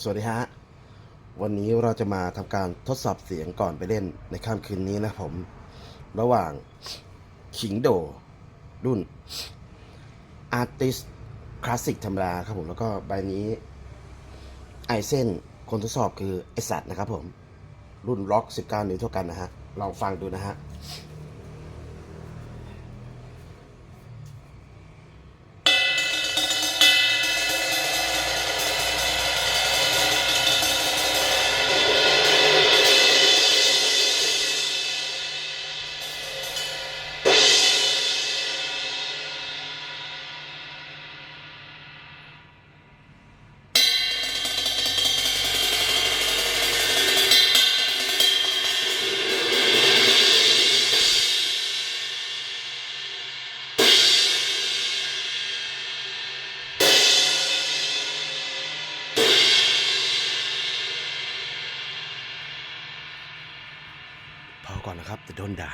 สวัสดีฮะ วันนี้เราจะมาทำการทดสอบเสียงก่อนไปเล่นในค่ำคืนนี้นะครับผม ระหว่างขิงโด รุ่น Artist Classic ธรรมดาครับผมแล้วก็ใบนี้ไอเส้นคนทดสอบคือไอสัตว์นะครับผม รุ่นล็อก 19 นิ้วเท่ากันนะฮะ ลองฟังดูนะฮะ พอก่อนนะครับจะโดนด่า